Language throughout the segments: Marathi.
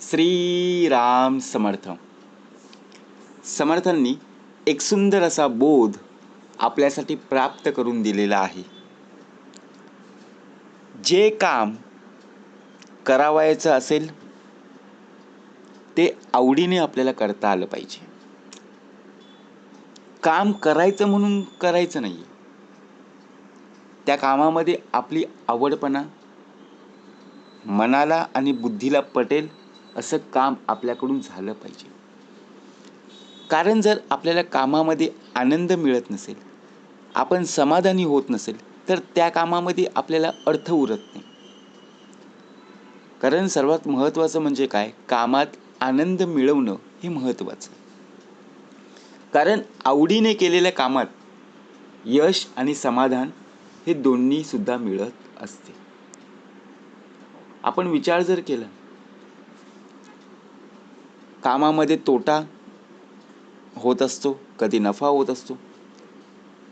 श्रीराम समर्थ. समर्थांनी एक सुंदर असा बोध आपल्यासाठी प्राप्त करून दिलेला आहे. जे काम करावायचं असेल ते आवडीने आपल्याला करता आलं पाहिजे. काम करायचं म्हणून करायचं नाही त्या कामामध्ये आपली आवडपणा मनाला आणि बुद्धीला पटेल असं काम आपल्याकडून झालं पाहिजे. कारण जर आपल्याला कामामध्ये आनंद मिळत नसेल आपण समाधानी होत नसेल तर त्या कामामध्ये आपल्याला अर्थ उरत नाही. कारण सर्वात महत्त्वाचं म्हणजे काय? कामात आनंद मिळवणं हे महत्त्वाचं. कारण आवडीने केलेल्या कामात यश आणि समाधान हे दोन्ही सुद्धा मिळत असते. आपण विचार जर केला कामामध्ये तोटा होत असतो कधी नफा होत असतो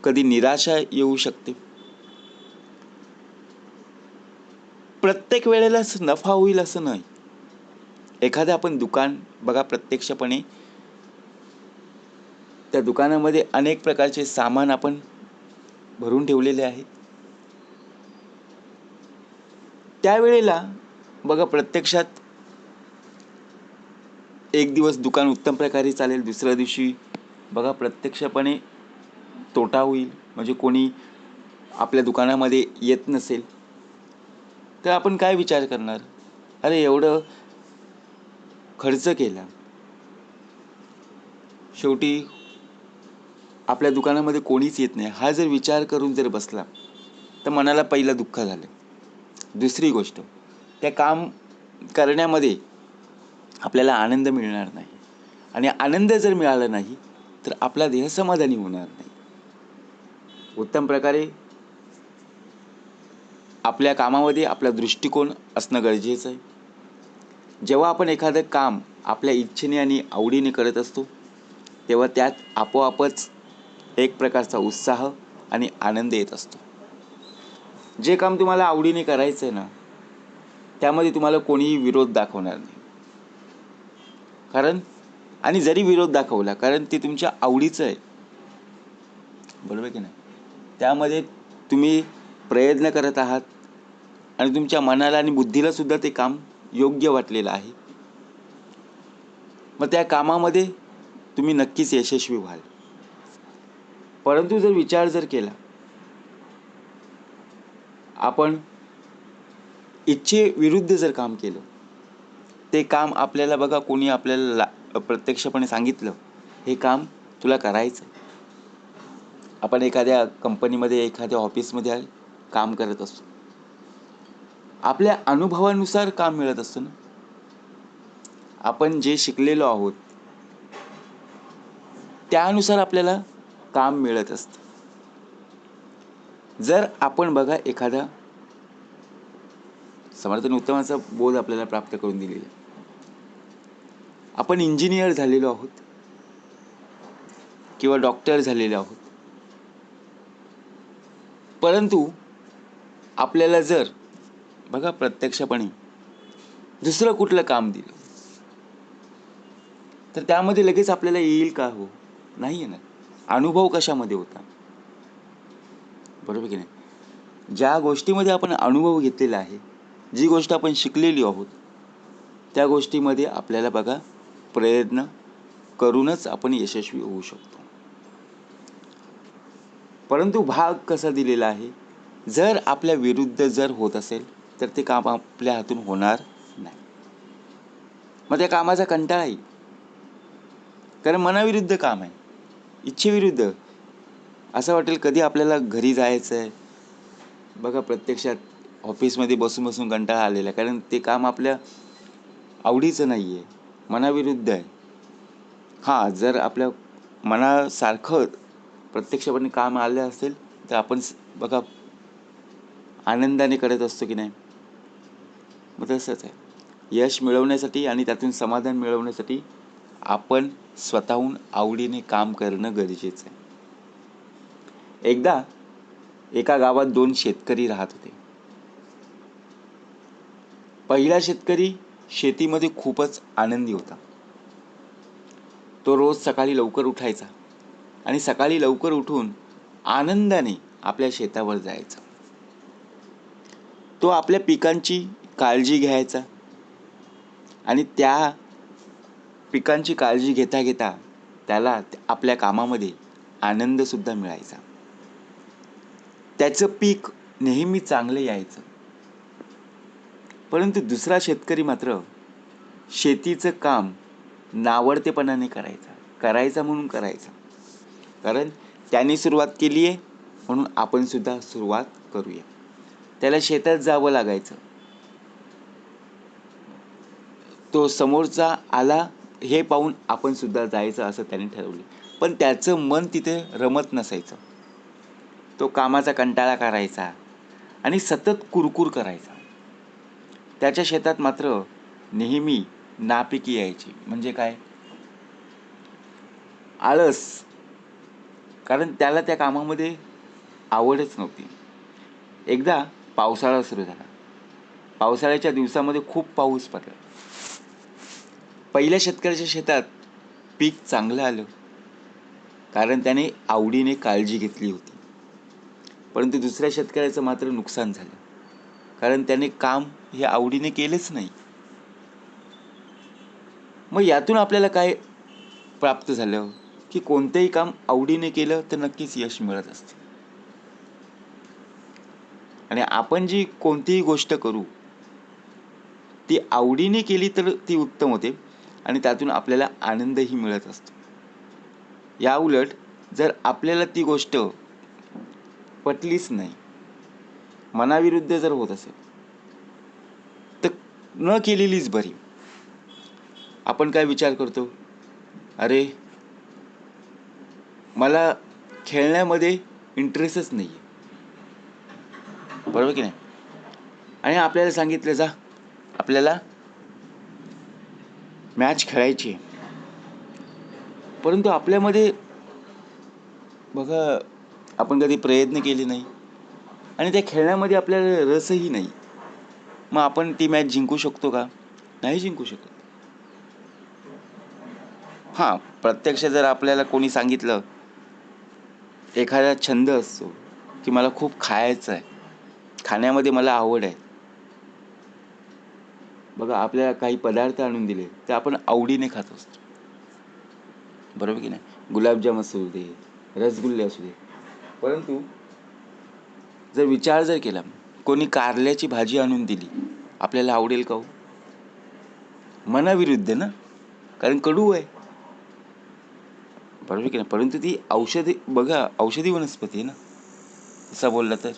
कधी निराशा येऊ शकते. प्रत्येक वेळेलाच नफा होईल असं नाही. एखादं आपण दुकान बघा प्रत्यक्षपणे. त्या दुकानामध्ये अनेक प्रकारचे सामान आपण भरून ठेवलेले आहेत त्यावेळेला बघा प्रत्यक्षात एक दिवस दुकान उत्तम प्रकारे चालेल दुसऱ्या दिवशी बघा प्रत्यक्षपणे तोटा होईल. म्हणजे कोणी आपल्या दुकानामध्ये येत नसेल तर आपण काय विचार करणार? अरे एवढं खर्च केला. शेवटी आपल्या दुकानामध्ये कोणीच येत नाही. हा जर विचार करून जर बसला तर मनाला पहिलं दुःख झालं. दुसरी गोष्ट त्या काम करण्यामध्ये आपल्याला आनंद मिळणार नाही. आणि आनंद जर मिळाला नाही तर आपला देह समाधानी होणार नाही. उत्तम प्रकारे आपल्या कामामध्ये आपला दृष्टिकोन असणं गरजेचं आहे. जेव्हा आपण एखादं काम आपल्या इच्छेने आणि आवडीने करत असतो तेव्हा त्यात आपोआपच एक प्रकारचा उत्साह आणि आनंद येत असतो. जे काम तुम्हाला आवडीने करायचं आहे ना त्यामध्ये तुम्हाला कोणीही विरोध दाखवणार नाही. कारण आणि जरी विरोध दाखवला कारण ते तुमच्या आवडीचं आहे. बरोबर की नाही? त्यामध्ये तुम्ही प्रयत्न करत आहात आणि तुमच्या मनाला आणि बुद्धीला सुद्धा ते काम योग्य वाटलेलं आहे. मग त्या कामामध्ये तुम्ही नक्कीच यशस्वी व्हाल. परंतु जर विचार जर केला आपण इच्छे विरुद्ध जर काम केलं ते काम आपल्याला बघा कोणी आपल्याला ला प्रत्यक्षपणे सांगितलं हे काम तुला करायचं आहे आपण एखाद्या कंपनीमध्ये एखाद्या ऑफिसमध्ये काम करत असतो. आपल्या अनुभवानुसार काम मिळत असतं ना. आपण जे शिकलेलो आहोत त्यानुसार आपल्याला काम मिळत असतं. जर आपण बघा एखादा समर्थन उत्तमाचा बोध आपल्याला प्राप्त करून दिलेला आपण इंजिनियर झालेलो आहोत. किंवा डॉक्टर झालेलो आहोत. परंतु आपल्याला जर बघा प्रत्यक्षपणे दुसरं कुठलं काम दिलं तर त्यामध्ये लगेच आपल्याला येईल का हो? नाही येणार अनुभव कशामध्ये होता? बरोबर की नाही? ज्या गोष्टीमध्ये आपण अनुभव घेतलेला आहे जी गोष्ट आपण शिकलेली आहोत त्या गोष्टीमध्ये आपल्याला बघा प्रयत्न करूनच आपण यशस्वी होऊ शकतो. परंतु भाग कसा दिलेला आहे? जर आपल्या विरुद्ध जर होत असेल तर ते काम आपल्या हातून होणार नाही. मग त्या कामाचा कंटाळा येईल. कारण मनाविरुद्ध काम आहे. इच्छेविरुद्ध. असं वाटेल कधी आपल्याला घरी जायचं आहे बघा प्रत्यक्षात ऑफिसमध्ये बसून बसून कंटाळा आलेला आहे. कारण ते काम आपल्या आवडीचं नाही आहे मनाविरुद्ध आहे. हां जर आपल्या मनासारखं प्रत्यक्षपणे काम आलं असेल तर आपण बघा आनंदाने करत असतो की नाही? मग तसंच आहे. यश मिळवण्यासाठी आणि त्यातून समाधान मिळवण्यासाठी आपण स्वतःहून आवडीने काम करणं गरजेचं आहे. एकदा एका गावात दोन शेतकरी राहत होते. पहिला शेतकरी शेतीमध्ये खूपच आनंदी होता. तो रोज सकाळी लवकर उठायचा आणि सकाळी लवकर उठून आनंदाने आपल्या शेतावर जायचा. तो आपल्या पिकांची काळजी घ्यायचा आणि त्या पिकांची काळजी घेता घेता त्याला आपल्या कामामध्ये आनंदसुद्धा मिळायचा. त्याचं पीक नेहमी चांगलं यायचं. परंतु दुसरा शेतकरी मात्र शेतीचं काम नावडतेपणाने करायचा करायचा म्हणून करायचा. कारण त्याने सुरुवात केली आहे म्हणून आपण सुद्धा सुरुवात करूया. त्याला शेतात जावं लागायचं. तो समोरचा आला हे पाहून आपण सुद्धा जायचं असं त्याने ठरवले. पण त्याचं मन तिथे रमत नसायचं. तो कामाचा कंटाळा करायचा आणि सतत कुरकुर करायचा. त्याच्या शेतात मात्र नेहमी नापिकी यायची. म्हणजे काय? आळस. कारण त्याला त्या कामामध्ये आवडच नव्हती. एकदा पावसाळा सुरू झाला. पावसाळ्याच्या दिवसामध्ये खूप पाऊस पडला. पहिल्या शेतकऱ्याच्या शेतात पीक चांगलं आलं. कारण त्याने आवडीने काळजी घेतली होती. परंतु दुसऱ्या शेतकऱ्याचं मात्र नुकसान झालं. कारण त्याने काम हे आवडीने केलेच नाही. मग यातून आपल्याला काय प्राप्त झालं? की कोणतंही काम आवडीने केलं तर नक्कीच यश मिळत असते. आणि आपण जी कोणतीही गोष्ट करू ती आवडीने केली तर ती उत्तम होते आणि त्यातून आपल्याला आनंदही मिळत असतो. या उलट जर आपल्याला ती गोष्ट पटलीच नाही मनाविरुद्ध जर होत असेल तर न केलेलीच बरी. आपण काय विचार करतो? अरे मला खेळण्यामध्ये इंटरेस्टच नाही आहे बरोबर की नाही? आणि आपल्याला सांगितलं जा आपल्याला मॅच खेळायची आहे. परंतु आपल्यामध्ये बघा आपण कधी प्रयत्न केले नाही. आणि त्या खेळण्यामध्ये आपल्याला रसही नाही. मग आपण ती मॅच जिंकू शकतो का? नाही जिंकू शकत. हां प्रत्यक्ष जर आपल्याला कोणी सांगितलं एखादा छंद असतो की मला खूप खायचं आहे खाण्यामध्ये मला आवड आहे. बघा आपल्याला काही पदार्थ आणून दिले ते आपण आवडीने खात असतो. बरोबर की नाही? गुलाबजाम असू दे रसगुल्ले असू दे. परंतु जर विचार जर केला कोणी कारल्याची भाजी आणून दिली आपल्याला आवडेल का हो? मनाविरुद्ध ना? कारण कडू आहे. बरोबर की नाही? परंतु ती औषधी बघा औषधी वनस्पती आहे ना? तसा बोलला तर.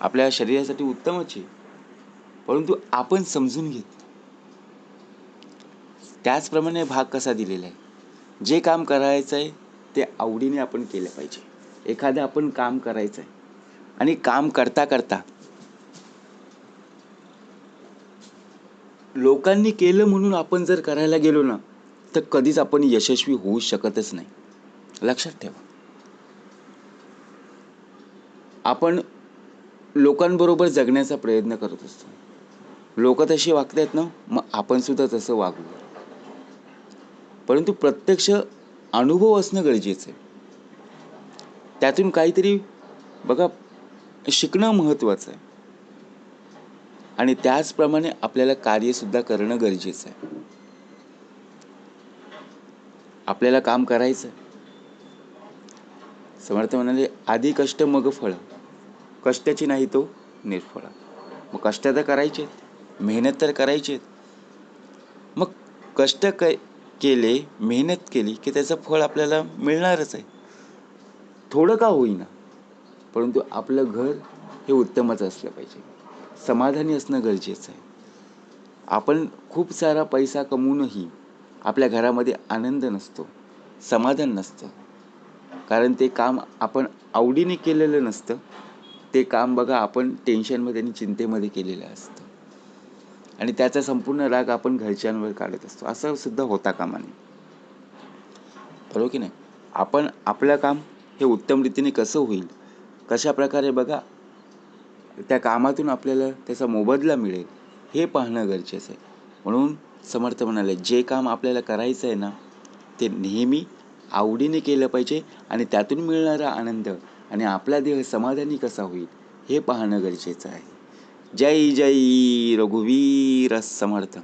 आपल्या शरीरासाठी उत्तमच आहे. परंतु आपण समजून घेत. त्याचप्रमाणे भाग कसा दिलेला आहे? जे काम करायचं आहे ते आवडीने आपण केलं पाहिजे. एखादं आपण काम करायचं आहे आणि काम करता करता. लोकांनी केलं म्हणून आपण जर करायला गेलो ना तर कधीच आपण यशस्वी होऊ शकतच नाही. लक्षात ठेवा. आपण लोकांबरोबर जगण्याचा प्रयत्न करत असतो. लोक तशी वागतात ना मग आपण सुद्धा तसं वागू परंतु प्रत्यक्ष अनुभव असणं गरजेचं आहे. त्यातून काहीतरी बघा शिकणं महत्त्वाचं आहे. आणि त्याचप्रमाणे आपल्याला कार्यसुद्धा करणं गरजेचं आहे. आपल्याला काम करायचं समर्थ म्हणाले आधी कष्ट मग फळ. कष्टाची नाही तो निर्फळ. मग कष्ट तर करायचे मेहनत तर करायची मग कष्ट क केले मेहनत केली की त्याचं फळ आपल्याला मिळणारच आहे. थोडं का होईना? परंतु आपलं घर हे उत्तमच असलं पाहिजे. समाधानी असणं गरजेचं आहे. आपण खूप सारा पैसा कमवूनही आपल्या घरामध्ये आनंद नसतो समाधान नसतं. कारण ते काम आपण आवडीने केलेलं नसतं. ते काम बघा आपण टेन्शनमध्ये आणि चिंतेमध्ये केलेलं असतं. आणि त्याचा संपूर्ण राग आपण घरच्यांवर काढत असतो. असं सुद्धा होता कामा नये. बरोबर की नाही? आपण आपलं काम हे उत्तम रीतीने कसं होईल? कशा प्रकारे बघा? त्या कामातून आपल्याला त्याचा मोबदला मिळेल हे पाहणं गरजेचं आहे. म्हणून समर्थ म्हणाले जे काम आपल्याला करायचं आहे ना ते नेहमी आवडीने केलं पाहिजे आणि त्यातून मिळणारा आनंद आणि आपला देह समाधानी कसा होईल हे पाहणं गरजेचं आहे. जय जय रघुवीर समर्थ.